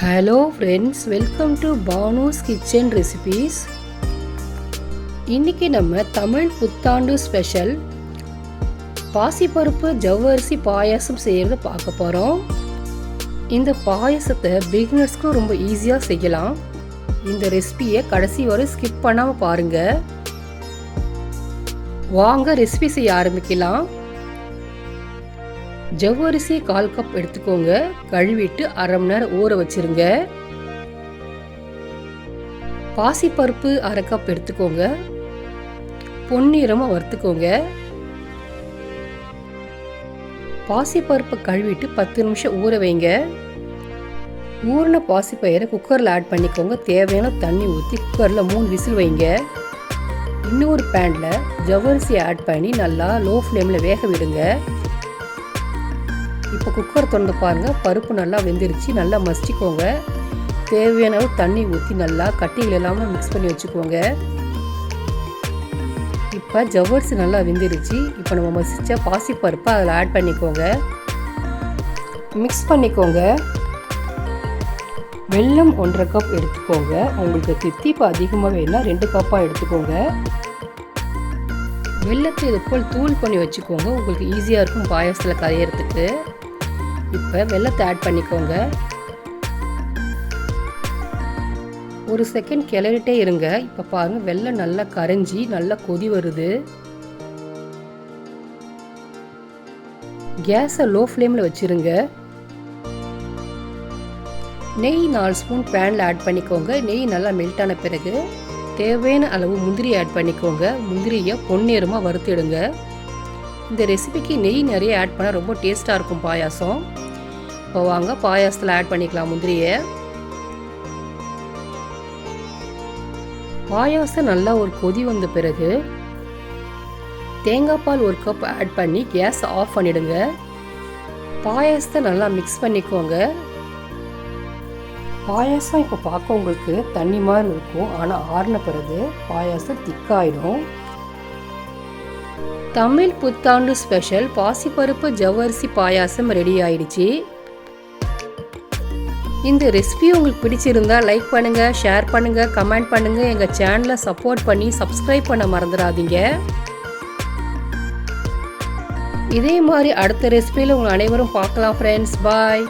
Hello friends welcome to Bano's kitchen recipes இன்றைக்கி நம்ம தமிழ் புத்தாண்டு ஸ்பெஷல் பாசிப்பருப்பு ஜவ்வரிசி பாயாசம் செய்கிறத பார்க்க போகிறோம் இந்த பாயாசத்தை பிகினர்ஸ்க்கும் ரொம்ப ஈஸியாக செய்யலாம். இந்த ரெசிபியை கடைசி வரை ஸ்கிப் பண்ணாமல் பாருங்கள் வாங்க ரெசிபி செய்ய ஆரம்பிக்கலாம். ஜவ்வரிசி கால் கப் எடுத்துக்கோங்க. கழுவிட்டு அரை மணி நேரம் ஊற வச்சிருங்க. பாசிப்பருப்பு அரை கப் எடுத்துக்கோங்க. பொன்னிறமாக வறுத்துக்கோங்க. பாசிப்பருப்பை கழுவிட்டு பத்து நிமிஷம் ஊற வைங்க. ஊறின பாசிப்பயிரை குக்கரில் ஆட் பண்ணிக்கோங்க. தேவையான தண்ணி ஊற்றி குக்கரில் மூணு விசில் வைங்க. இன்னொரு பேனில் ஜவ்வரிசி ஆட் பண்ணி நல்லா லோ ஃப்ளேமில் வேக விடுங்க. இப்போ குக்கர் திறந்து பாருங்கள் பருப்பு நல்லா வெந்துருச்சு. நல்லா மசிச்சிக்கோங்க. தேவையான அளவு தண்ணி ஊற்றி நல்லா கட்டிகள் இல்லாமல் மிக்ஸ் பண்ணி வச்சுக்கோங்க. இப்போ ஜவ்வரிசி நல்லா வெந்துருச்சு. இப்போ நம்ம மசித்த பாசி பருப்பை அதில் ஆட் பண்ணிக்கோங்க. மிக்ஸ் பண்ணிக்கோங்க. வெல்லம் ஒன்றரை கப் எடுத்துக்கோங்க. உங்களுக்கு தித்திப்பு அதிகமாக வேணும்னா ரெண்டு கப்பாக எடுத்துக்கோங்க. வெள்ளத்தை இது போல் தூள் பண்ணி வச்சுக்கோங்க. உங்களுக்கு ஈஸியாக இருக்கும் பாயசத்தில் கரையிறதுக்கு. இப்போ வெள்ளத்தை ஆட் பண்ணிக்கோங்க. ஒரு செகண்ட் கிளறிட்டே இருங்க. இப்போ பாருங்கள் வெள்ளம் நல்லா கரைஞ்சி நல்லா கொதி வருது. கேஸை லோ ஃப்ளேமில் வச்சுருங்க. நெய் நாலு ஸ்பூன் பேனில் ஆட் பண்ணிக்கோங்க. நெய் நல்லா மெல்ட் ஆன பிறகு தேவையான அளவு முந்திரி ஆட் பண்ணிக்கோங்க. முந்திரியை பொன்னேரமாக வறுத்துடுங்க இந்த ரெசிபிக்கு நெய் நிறைய ஆட் பண்ணால் ரொம்ப டேஸ்ட்டாக இருக்கும் பாயாசம். இப்போ வாங்க பாயாசத்தில் ஆட் பண்ணிக்கலாம் முந்திரியை. பாயாசம் நல்லா ஒரு கொதி வந்த பிறகு தேங்காய் பால் ஒரு கப் ஆட் பண்ணி கேஸ் ஆஃப் பண்ணிடுங்க. பாயாசத்தை நல்லா மிக்ஸ் பண்ணிக்கோங்க. பாயாசம் இப்போ பார்க்க உங்களுக்கு தண்ணி மாதிரி இருக்கும். ஆனால் ஆறின பிறகு பாயாசம் திக்காயிடும் தமிழ் புத்தாண்டு ஸ்பெஷல் பாசிப்பருப்பு ஜவ்வரிசி பாயாசம் ரெடி ஆயிடுச்சு. இந்த ரெசிபி உங்களுக்கு பிடிச்சிருந்தா லைக் பண்ணுங்க ஷேர் பண்ணுங்க கமெண்ட் பண்ணுங்க. எங்க சேனலை சப்போர்ட் பண்ணி சப்ஸ்கிரைப் பண்ண மறந்துடாதீங்க. இதே மாதிரி அடுத்த ரெசிபியில் உங்கள் அனைவரும் பார்க்கலாம் ஃப்ரெண்ட்ஸ் பாய்